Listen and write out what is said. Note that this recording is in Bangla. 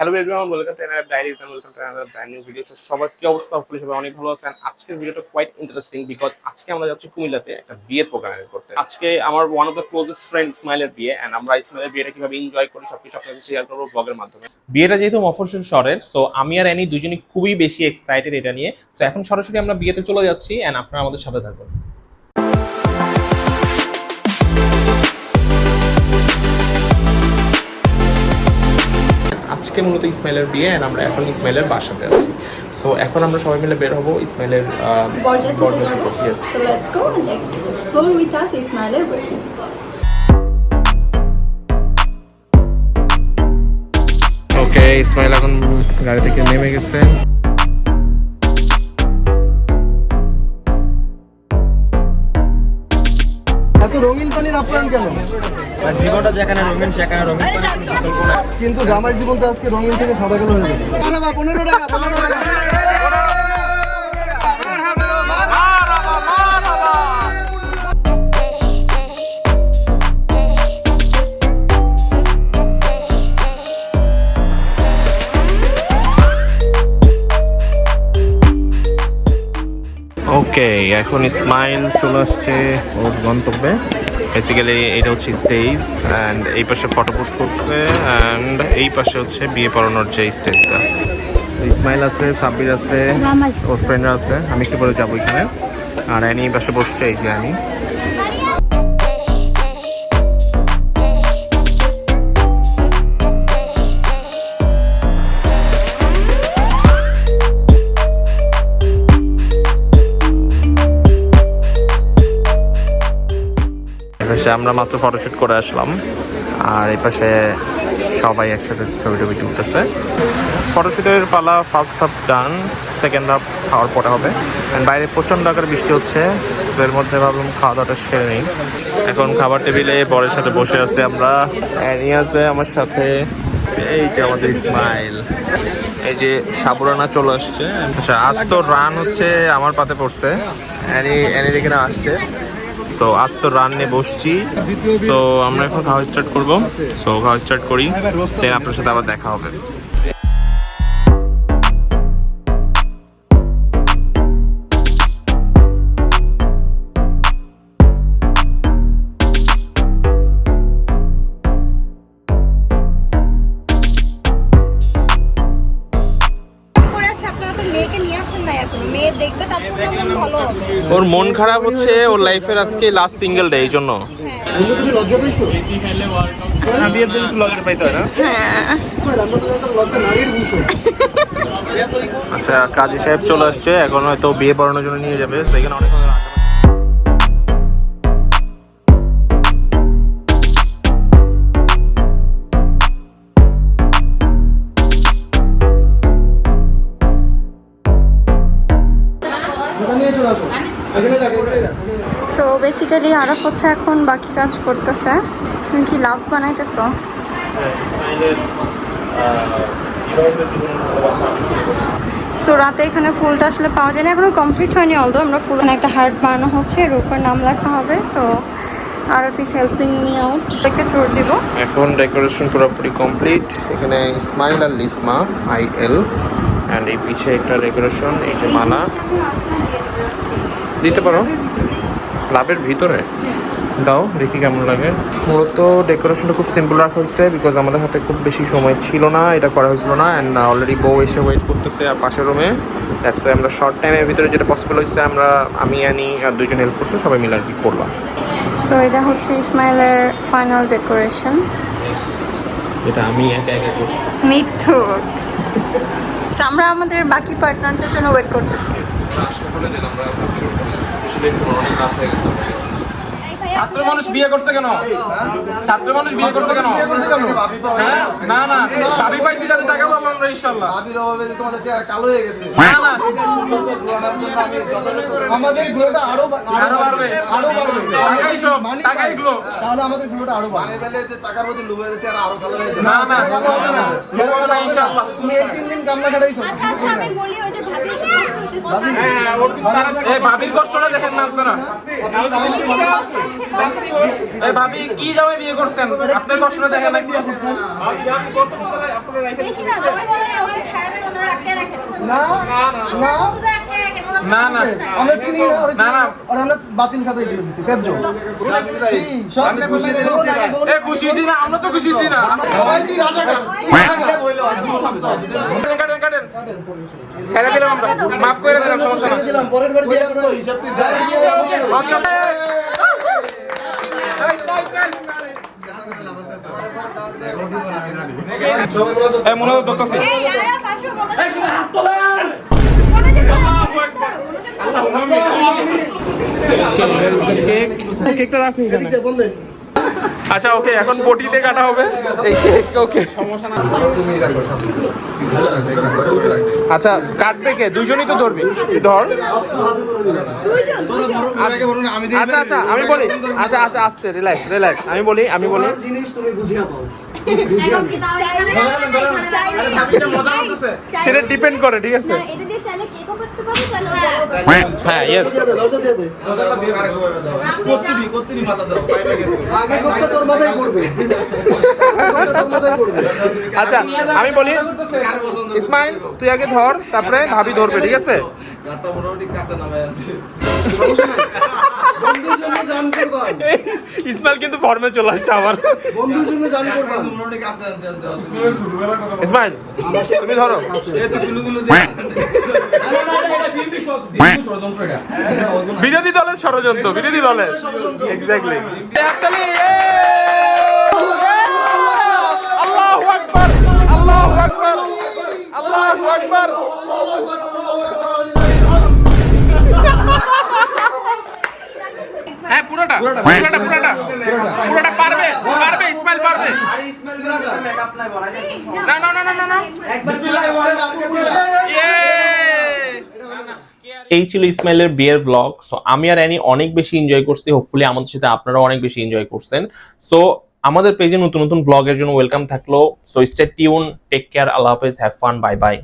Hello everyone welcome to another diaries and welcome to another brand new video সবার কি অবস্থা? হপফুলি সবাই অনেক ভালো আছেন। আজকের ভিডিওটা কোয়াইট ইন্টারেস্টিং বিকজ আজকে আমরা যাচ্ছি কুমিল্লাতে একটা বিয়ের প্রোগ্রাম করতে। আজকে আমার one of the closest friend ইসমাইলের বিয়ে এন্ড আমরা ইসমাইলের বিয়েটা কীভাবে এনজয় করি সবকিছু আপনাদের শেয়ার করব ব্লগের মাধ্যমে। বিয়েটা যেহেতু মফস্বল শহরের সো আমি আর অ্যানি দুজনই খুবই বেশি এক্সাইটেড এটা নিয়ে। তো এখন সরাসরি আমরা বিয়েতে চলে যাচ্ছি এন্ড আপনারা আমাদের সাথে থাকুন আজকে মূলত ইসমাইলের বিয়ে অ্যান্ড আমরা এখন ইসমাইলের বাসাতে আছি। সো এখন আমরা সবাই মিলে বের হব ইসমাইলের. ওকে ইসমাইল এখন গাড়ি থেকে নেমে গেছে। এত রঙিন পানির আপ্যায়ন কেন? আর জীবনটা যেখানে রঙিন সেখানে রঙিন কিন্তু গ্রামের জীবনটা আজকে রঙিন থেকে সাদা কালো হয়ে গেছে। পনেরো টাকা পনেরো টাকা। ওকে এখন স্মাইল চলে আসছে ওর গন্তব্যে। বেসিক্যালি এটা হচ্ছে স্টেজ অ্যান্ড এই পাশে ফটো পোস্ট করছে অ্যান্ড এই পাশে হচ্ছে বিয়ে পড়ানোর যে স্টেজটা ইসমাইল আছে সাব্বির আছে ওর ফ্রেন্ডরা আছে। আমি একটু পরে যাব এখানে। আর এনি এই পাশে বসছে এই যে অ্যানি এপাশে আমরা মাত্র ফটোশুট করে আসলাম। আর এই পাশে সবাই একসাথে ছবি টবি তুলতেছে। ফটোশুটের পালা first half done second half খাওয়ার পরে হবে। বাইরে প্রচণ্ড আকার বৃষ্টি হচ্ছে এর মধ্যে ভাবলাম খাওয়া দাওয়াটা সেরে নিই। এখন খাবার টেবিলে বরের সাথে বসে আছে আমরা। আছে আমার সাথে এই যে আমাদের ইসমাইল। এই যে সাবুরানা চলে আসছে। আচ্ছা আজ তো রান হচ্ছে, আমার পাতে পড়ছে। অ্যানি অ্যানি এখানে আসছে। তো আজ তো রান্নে বসছি। তো আমরা এখন খাওয়া স্টার্ট করব। তো খাওয়া স্টার্ট করি। আপনার সাথে আবার দেখা হবে। নিয়ে আসেন মেয়ে দেখবে তারপর মন ভালো হবে। ওর মন খারাপ হচ্ছে ওর লাইফের আজকে লাস্ট সিঙ্গেল ডে এই জন্য। আচ্ছা কাজী সাহেব চলে আসছে এখন হয়তো বিয়ে পড়ানোর জন্য নিয়ে যাবে তো এখানে অনেক বেসিক্যালি আরফ হচ্ছে এখন বাকি কাজ করতেছে। তুমি কি লাভ বানাইতেছো? সো রাতে এখানে ফুলটা আসলে পাওয়া যায় না এখনও কমপ্লিট হয়নি অলদো আমরা ফুল একটা হার্ট বানানো হচ্ছে এর উপর নাম লেখা হবে so Araf is helping me out একটা চোর দিব। এখন ডেকোরেশন পুরোপুরি কমপ্লিট এখানে স্মাইল আর লিসমা আই এল অ্যান্ড এই পিছে একটা ডেকোরেশন এই যে মালা। দিতে পারো? ক্লাবের ভিতরে? দাও দেখি কেমন লাগে। মূলত ডেকোরেশনটা খুব সিম্পল রাখা হয়েছে বিকজ আমাদের হাতে খুব বেশি সময় ছিল না এটা করা হয়েছিল না অ্যান্ড অলরেডি বউ এসে ওয়েট করতেছে আর পাশের রুমে দ্যাটস আমরা শর্ট টাইমের ভিতরে যেটা পসিবল হয়েছে আমরা আমি আনি আর দুজন হেল্প করছে সবাই মিলে আর কি করলাম। সো এটা হচ্ছে ইসমাইলের ফাইনাল ডেকোরেশন এটা আমি একা একা করছি। মিথ্যুক। আমরা আমাদের বাকি পার্টনারদের জন্য ওয়েট করতেছি। ছাত্র মানুষ বিয়ে করছে কেন? ছাত্র মানুষ বিয়ে করছে কেন? হ্যাঁ? না না। ভাবি পাইছি যাতে টাকা পাবো আমরা ইনশাল্লাহ ভাবির অভাবে তোমাদের চেহারা কালো হয়ে গেছে। না না। আমাদের গ্লোটা আরও আরও বাড়বে। আরও বাড়বে। টাকাই সব টাকাই গুলো তাহলে আমাদের গ্লোটা আরও বাড়বে। বেলে যে টাকার প্রতি লোভে যে চেহারা আরও কালো হয়ে যাবে। না না না না। ইনশাল্লাহ তুমি এই তিন দিন কামলা খাটাইছো আচ্ছা আচ্ছা আমি বলি ওই যে এই ভাবির কষ্টটা দেখেন না আপনারা। এই ভাবি কি যাবে বিয়ে করছেন? আপনার কষ্টটা দেখেন না? না আমরা চিনি না না, না। না। ওরা আমরা বাতিল খাতায় দিয়ে দিছি খুশি এ খুশি হয়েছি না আমরা তো খুশি হয়েছি না। সবাই তুই রাজাকার কাটেন কাটেন কাটেন ছেড়ে দিলাম আমরা মাফ করে ছেড়ে দিলাম পরের বার হিসাব তুই মনে হয় কেকটা রাখুন আচ্ছা ওকে এখন বটিতে কাটা হবে। ওকে আচ্ছা কাটবে কে? দুইজনই তো ধরবি। ধর। আচ্ছা আচ্ছা আমি বলি। আচ্ছা আচ্ছা আস্তে রিল্যাক্স রিল্যাক্স আমি বলি আমি বলি। জিনিস তুমি বুঝিয়ে পাও সেটা ডিপেন্ড করে ঠিক আছে? হ্যাঁ। ইয়েস আচ্ছা আমি বলি ইসমাইল তুই আগে ধর তারপরে ভাবি ধরবে ঠিক আছে? ইসমাইল কিন্তু ফর্মে চলে আসছে আবার। ইসমাইল তুমি ধরো। বিরোধী দলের ষড়যন্ত্র বিরোধী দলের। এক্স্যাক্টলি আল্লাহু আকবার আল্লাহু আকবার আল্লাহু আকবার হ্যাঁ পুরোটা পুরোটা পুরোটা। পুরোটা। পারবে পারবে ইসমাইল পারবে। না না না না না না এই ছিল ইসমাইলের বিয়ের ব্লগ সো আমি আর অ্যানি অনেক বেশি এনজয় করছি। হোপফুলি আমাদের সাথে আপনারা অনেক বেশি এনজয় করছেন। সো আমাদের পেজে নতুন নতুন ব্লগের জন্য ওয়েলকাম থাকল। So stay tuned take care আল্লাহ হাফেজ হ্যাভ ফান বাই বাই